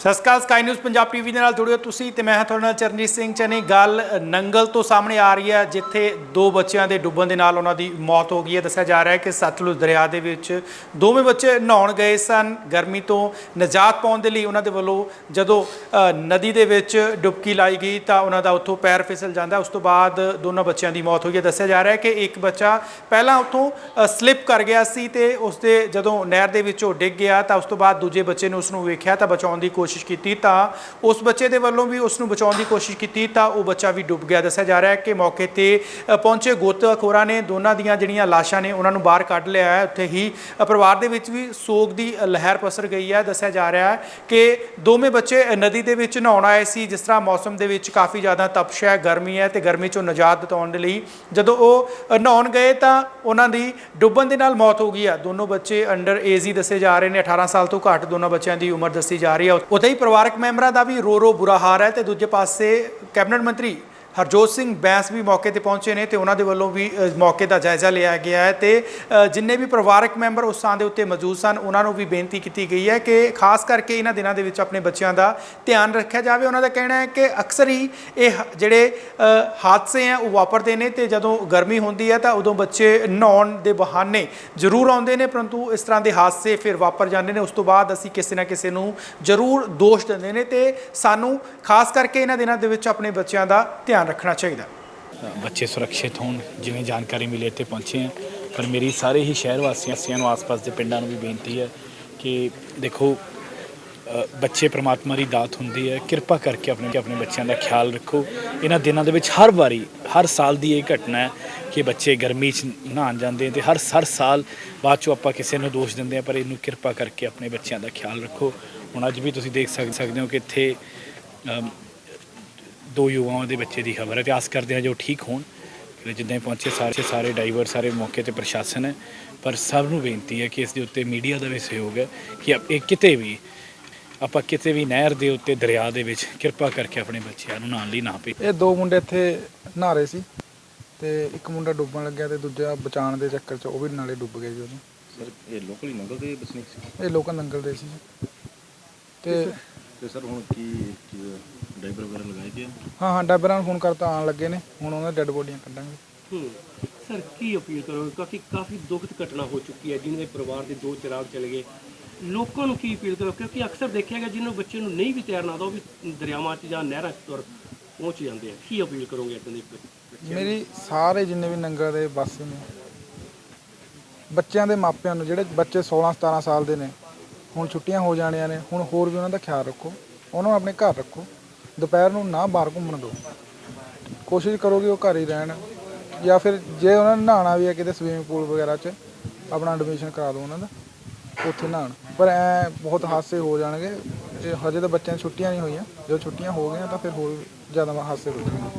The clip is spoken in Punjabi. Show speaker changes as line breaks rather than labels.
ਸਤਿ ਸ਼੍ਰੀ ਅਕਾਲ ਸਕਾਈ ਨਿਊਜ਼ ਪੰਜਾਬ ਟੀਵੀ ਦੇ ਨਾਲ ਜੁੜਿਓ ਤੁਸੀਂ ਤੇ ਮੈਂ ਹਾਂ ਤੁਹਾਡੇ ਨਾਲ ਚਰਨਜੀਤ ਸਿੰਘ ਚਨੀ। ਗੱਲ ਨੰਗਲ ਤੋਂ ਸਾਹਮਣੇ ਆ ਰਹੀ ਹੈ, ਜਿੱਥੇ ਦੋ ਬੱਚਿਆਂ ਦੇ ਡੁੱਬਣ ਦੇ ਨਾਲ ਉਹਨਾਂ ਦੀ ਮੌਤ ਹੋ ਗਈ ਹੈ। ਦੱਸਿਆ ਜਾ ਰਿਹਾ ਹੈ ਕਿ ਸਤਲੁਜ ਦਰਿਆ ਦੇ ਵਿੱਚ ਦੋਵੇਂ ਬੱਚੇ ਨਹਾਉਣ ਗਏ ਸਨ। ਗਰਮੀ ਤੋਂ ਨਜਾਤ ਪਾਉਣ ਦੇ ਲਈ ਉਹਨਾਂ ਦੇ ਵੱਲੋਂ ਜਦੋਂ ਨਦੀ ਦੇ ਵਿੱਚ ਡੁਬਕੀ ਲਾਈ ਗਈ ਤਾਂ ਉਹਨਾਂ ਦਾ ਉੱਥੋਂ ਪੈਰ ਫਿਸਲ ਜਾਂਦਾ ਉਸ ਤੋਂ ਬਾਅਦ ਦੋਨਾਂ ਬੱਚਿਆਂ ਦੀ ਮੌਤ ਹੋਈ ਹੈ। ਦੱਸਿਆ ਜਾ ਰਿਹਾ ਹੈ ਕਿ ਇੱਕ ਬੱਚਾ ਪਹਿਲਾਂ ਉੱਥੋਂ ਸਲਿੱਪ ਕਰ ਗਿਆ ਸੀ ਤੇ ਉਸਦੇ ਜਦੋਂ ਨਹਿਰ ਦੇ ਵਿੱਚੋਂ ਡਿੱਗ ਗਿਆ ਤਾਂ ਉਸ ਤੋਂ ਬਾਅਦ ਦੂਜੇ ਬੱਚੇ ਨੇ ਉਸ ਨੂੰ ਵੇਖਿਆ ਤਾਂ ਬਚਾਉਣ ਦੀ ਕੋਸ਼ਿਸ਼ ਕੋਸ਼ਿਸ਼ ਕੀਤੀ ਤਾਂ ਉਸ ਬੱਚੇ ਦੇ ਵੱਲੋਂ ਵੀ ਉਸ ਨੂੰ ਬਚਾਉਣ ਦੀ ਕੋਸ਼ਿਸ਼ ਕੀਤੀ ਤਾਂ ਉਹ ਬੱਚਾ ਵੀ ਡੁੱਬ ਗਿਆ। ਦੱਸਿਆ ਜਾ ਰਿਹਾ ਹੈ ਕਿ ਮੌਕੇ ਤੇ ਅ, ਪਹੁੰਚੇ ਗੋਤਾਖੋਰਾਂ ਨੇ ਦੋਨਾਂ ਦੀਆਂ ਜਿਹੜੀਆਂ ਲਾਸ਼ਾਂ ਨੇ ਉਹਨਾਂ ਨੂੰ ਬਾਹਰ ਕੱਢ ਲਿਆ ਹੈ। ਉੱਥੇ ਹੀ ਪਰਿਵਾਰ ਦੇ ਵਿੱਚ ਵੀ ਸੋਗ ਦੀ ਲਹਿਰ ਪਸਰ ਗਈ ਹੈ। ਦੱਸਿਆ ਜਾ ਰਿਹਾ ਹੈ ਕਿ ਦੋਵੇਂ ਬੱਚੇ ਨਦੀ ਦੇ ਵਿੱਚ ਨਹਾਉਣ ਆਏ ਸੀ। ਜਿਸ ਤਰ੍ਹਾਂ ਮੌਸਮ ਦੇ ਵਿੱਚ ਕਾਫੀ ਜ਼ਿਆਦਾ ਤਪਸ਼ ਹੈ ਗਰਮੀ ਹੈ ਤੇ ਗਰਮੀ ਚੋਂ ਨਜਾਤ ਦਿਵਾਉਣ ਦੇ ਲਈ ਜਦੋਂ ਉਹ ਨਹਾਉਣ ਗਏ ਤਾਂ ਉਹਨਾਂ ਦੀ ਡੁੱਬਣ ਦੇ ਨਾਲ ਮੌਤ ਹੋ ਗਈ ਹੈ। ਦੋਨੋਂ ਬੱਚੇ ਅੰਡਰ ਏਜ ਹੀ ਦੱਸੇ ਜਾ ਰਹੇ ਨੇ। 18 ਸਾਲ ਤੋਂ ਘੱਟ ਦੋਨਾਂ ਬੱਚਿਆਂ ਦੀ ਉਮਰ ਦੱਸੀ ਜਾ ਰਹੀ ਹੈ। ਹੀ ਪਰਿਵਾਰਕ ਮੈਂਬਰਾਂ ਦਾ ਵੀ ਰੋ ਰੋ ਬੁਰਾ ਹਾਲ ਹੈ ਤੇ ਦੂਜੇ ਪਾਸੇ ਕੈਬਨਿਟ ਮੰਤਰੀ ਹਰਜੋਤ ਸਿੰਘ ਬੈਂਸ ਵੀ ਮੌਕੇ ਤੇ ਪਹੁੰਚੇ ਨੇ ਤੇ ਉਹਨਾਂ ਦੇ ਵੱਲੋਂ ਵੀ ਮੌਕੇ ਦਾ ਜਾਇਜ਼ਾ ਲਿਆ ਗਿਆ ਹੈ ਤੇ ਜਿੰਨੇ ਵੀ ਪਰਿਵਾਰਕ ਮੈਂਬਰ ਉਸ ਥਾਂ ਦੇ ਉੱਤੇ ਮੌਜੂਦ ਸਨ, ਉਹਨਾਂ ਨੂੰ ਵੀ ਬੇਨਤੀ ਕੀਤੀ ਗਈ ਹੈ ਕਿ ਖਾਸ ਕਰਕੇ ਇਹਨਾਂ ਦਿਨਾਂ ਦੇ ਵਿੱਚ ਆਪਣੇ ਬੱਚਿਆਂ ਦਾ ਧਿਆਨ ਰੱਖਿਆ ਜਾਵੇ। ਉਹਨਾਂ ਦਾ ਕਹਿਣਾ ਹੈ ਕਿ ਅਕਸਰ ਹੀ ਇਹ ਹ- ਜਿਹੜੇ ਹਾਦਸੇ ਆ ਉਹ ਵਾਪਰਦੇ ਨੇ ਤੇ ਜਦੋਂ ਗਰਮੀ ਹੁੰਦੀ ਹੈ ਤਾਂ ਉਦੋਂ ਬੱਚੇ ਨਹਾਉਣ ਦੇ ਬਹਾਨੇ ਜ਼ਰੂਰ ਆਉਂਦੇ ਨੇ, ਪਰੰਤੂ ਇਸ ਤਰ੍ਹਾਂ ਦੇ ਹਾਦਸੇ ਫਿਰ ਵਾਪਰ ਜਾਂਦੇ ਨੇ। ਉਸ ਤੋਂ ਬਾਅਦ ਅਸੀਂ ਕਿਸੇ ਨਾ ਕਿਸੇ ਨੂੰ ਜ਼ਰੂਰ ਦੋਸ਼ ਦਿੰਦੇ ਨੇ ਤੇ ਸਾਨੂੰ ਖਾਸ ਕਰਕੇ ਇਹਨਾਂ ਦਿਨਾਂ ਦੇ ਵਿੱਚ ਆਪਣੇ ਬੱਚਿਆਂ ਦਾ ਧਿਆਨ ਧਿਆਨ ਰੱਖਣਾ ਚਾਹੀਦਾ।
ਬੱਚੇ ਸੁਰੱਖਿਅਤ ਹੋਣ, ਜਿਵੇਂ ਜਾਣਕਾਰੀ ਮਿਲੇ ਇੱਥੇ ਪਹੁੰਚੇ ਹਾਂ। ਪਰ ਮੇਰੀ ਸਾਰੇ ਹੀ ਸ਼ਹਿਰ ਵਾਸੀਆਂ ਨੂੰ ਆਸ-ਪਾਸ ਦੇ ਪਿੰਡਾਂ ਨੂੰ ਵੀ ਬੇਨਤੀ ਹੈ ਕਿ ਦੇਖੋ ਬੱਚੇ ਪ੍ਰਮਾਤਮਾ ਦੀ ਦਾਤ ਹੁੰਦੀ ਹੈ। ਕਿਰਪਾ ਕਰਕੇ ਆਪਣੇ ਆਪਣੇ ਬੱਚਿਆਂ ਦਾ ਖਿਆਲ ਰੱਖੋ। ਇਹਨਾਂ ਦਿਨਾਂ ਦੇ ਵਿੱਚ ਹਰ ਵਾਰੀ, ਹਰ ਸਾਲ ਦੀ ਇਹ ਘਟਨਾ ਹੈ ਕਿ ਬੱਚੇ ਗਰਮੀ 'ਚ ਨਹਾਉਣ ਜਾਂਦੇ ਨੇ ਤੇ ਹਰ ਹਰ ਸਾਲ ਬਾਅਦ 'ਚੋਂ ਆਪਾਂ ਕਿਸੇ ਨੂੰ ਦੋਸ਼ ਦਿੰਦੇ ਆ ਪਰ ਇਹਨੂੰ ਕਿਰਪਾ ਕਰਕੇ ਆਪਣੇ ਬੱਚਿਆਂ ਦਾ ਖਿਆਲ ਰੱਖੋ। ਹੁਣ ਅੱਜ ਵੀ ਤੁਸੀਂ ਦੇਖ ਸਕਦੇ ਹੋ ਕਿ ਇੱਥੇ ਦੋ ਯੁਵਾਵਾਂ ਦੇ ਬੱਚੇ ਦੀ ਖਬਰ ਹੈ ਤੇ ਆਸ ਕਰਦੇ ਹਾਂ ਜੋ ਠੀਕ ਹੋਣ ਜਿੱਦਾਂ ਹੀ ਪਹੁੰਚੇ ਸਾਰੇ ਸਾਰੇ ਡਰਾਈਵਰ ਸਾਰੇ ਮੌਕੇ ਤੇ ਪ੍ਰਸ਼ਾਸਨ ਹੈ ਪਰ ਸਭ ਨੂੰ ਬੇਨਤੀ ਹੈ ਕਿ ਇਸ ਦੇ ਉੱਤੇ ਮੀਡੀਆ ਦਾ ਵੀ ਸਹਿਯੋਗ ਹੈ ਕਿ ਆਪ- ਇਹ ਕਿਤੇ ਵੀ ਆਪਾਂ ਕਿਤੇ ਵੀ ਨਹਿਰ ਦੇ ਉੱਤੇ ਦਰਿਆ ਦੇ ਵਿੱਚ ਕਿਰਪਾ ਕਰਕੇ ਆਪਣੇ ਬੱਚਿਆਂ ਨੂੰ ਨਹਾਉਣ ਲਈ ਨਾ ਭੇਜੋ
ਇਹ ਦੋ ਮੁੰਡੇ ਇੱਥੇ ਨਹਾ ਰਹੇ ਸੀ ਤੇ ਇੱਕ ਮੁੰਡਾ ਡੁੱਬਣ ਲੱਗਿਆ ਤੇ ਦੂਜਾ ਬਚਾਉਣ ਦੇ ਚੱਕਰ 'ਚ ਉਹ ਵੀ ਨਾਲੇ ਡੁੱਬ ਗਿਆ ਜੀ ਉਹਨੂੰ
ਸਰ ਇਹ ਲੋਕਲ ਨੰਗਲ ਦੇ ਵਸਨੀਕ ਸੀ?
ਇਹ ਲੋਕਾਂ ਨੰਗਲ ਦੇ ਸੀ ਤੇ
ਤੇ ਸਰ ਹੁਣ ਕੀ ਡਰਾਈਵਰ ਵਗੈਰਾ ਲਗਾਏ ਗਏ ਆ?
ਹਾਂ ਹਾਂ ਡਾਬਰਾਂ ਨੂੰ ਫੋਨ ਕਰਤਾ ਆਉਣ ਲੱਗੇ ਨੇ। ਹੁਣ ਉਹਨਾਂ ਡੈੱਡ ਬੋਡੀਆਂ ਕੱਢਾਂਗੇ
ਹੂੰ। ਸਰ ਕੀ ਅਪੀਲ ਕਰੋਗੇ? ਕਿਉਂਕਿ ਕਾਫੀ ਦੁਖਦ ਘਟਨਾ ਹੋ ਚੁੱਕੀ ਹੈ ਜਿਨ੍ਹਾਂ ਦੇ ਪਰਿਵਾਰ ਦੇ ਦੋ ਚਿਰਾਗ ਚਲੇ ਗਏ। ਲੋਕਾਂ ਨੂੰ ਕੀ ਅਪੀਲ ਕਰੋ ਕਿਉਂਕਿ ਅਕਸਰ ਦੇਖਿਆ ਗਿਆ ਜਿਹਨੂੰ ਬੱਚੇ ਨੂੰ ਨਹੀਂ ਵੀ ਤੈਰਨਾ ਆਉਂਦਾ ਉਹ ਵੀ ਦਰਿਆਵਾਂ 'ਚ ਜਾਂ ਨਹਿਰਾਂ 'ਚ ਤੁਰ ਪਹੁੰਚ ਜਾਂਦੇ ਆ। ਕੀ ਅਪੀਲ ਕਰੋਗੇ ਇਦਾਂ ਦੇ ਬੱਚਿਆਂ ਨੂੰ?
ਮੇਰੀ ਸਾਰੇ ਜਿੰਨੇ ਵੀ ਨੰਗਲ ਦੇ ਵਾਸੀ ਨੇ ਬੱਚਿਆਂ ਦੇ ਮਾਪਿਆਂ ਨੂੰ ਜਿਹੜੇ ਬੱਚੇ 16 17 ਸਾਲ ਦੇ ਨੇ ਹੁਣ ਛੁੱਟੀਆਂ ਹੋ ਜਾਣੀਆਂ ਨੇ, ਹੁਣ ਹੋਰ ਵੀ ਉਹਨਾਂ ਦਾ ਖਿਆਲ ਰੱਖੋ, ਉਹਨਾਂ ਨੂੰ ਆਪਣੇ ਘਰ ਰੱਖੋ, ਦੁਪਹਿਰ ਨੂੰ ਨਾ ਬਾਹਰ ਘੁੰਮਣ ਦਿਓ। ਕੋਸ਼ਿਸ਼ ਕਰੋ ਕਿ ਉਹ ਘਰ ਹੀ ਰਹਿਣ, ਜਾਂ ਫਿਰ ਜੇ ਉਹਨਾਂ ਨੇ ਨਹਾਉਣਾ ਵੀ ਹੈ ਕਿਤੇ ਸਵੀਮਿੰਗ ਪੂਲ ਵਗੈਰਾ 'ਚ, ਆਪਣਾ ਐਡਮਿਸ਼ਨ ਕਰਾ ਦਿਓ ਉਹਨਾਂ ਦਾ, ਉੱਥੇ ਨਹਾਉਣ। ਪਰ ਐ ਬਹੁਤ ਹਾਦਸੇ ਹੋ ਜਾਣਗੇ ਇਹ ਹਜੇ ਤਾਂ ਬੱਚਿਆਂ ਦੀ ਛੁੱਟੀਆਂ ਨਹੀਂ ਹੋਈਆਂ, ਜਦੋਂ ਛੁੱਟੀਆਂ ਹੋ ਗਈਆਂ ਤਾਂ ਫਿਰ ਹੋਰ ਜ਼ਿਆਦਾ ਹਾਦਸੇ ਹੋ ਜਾਣਗੇ।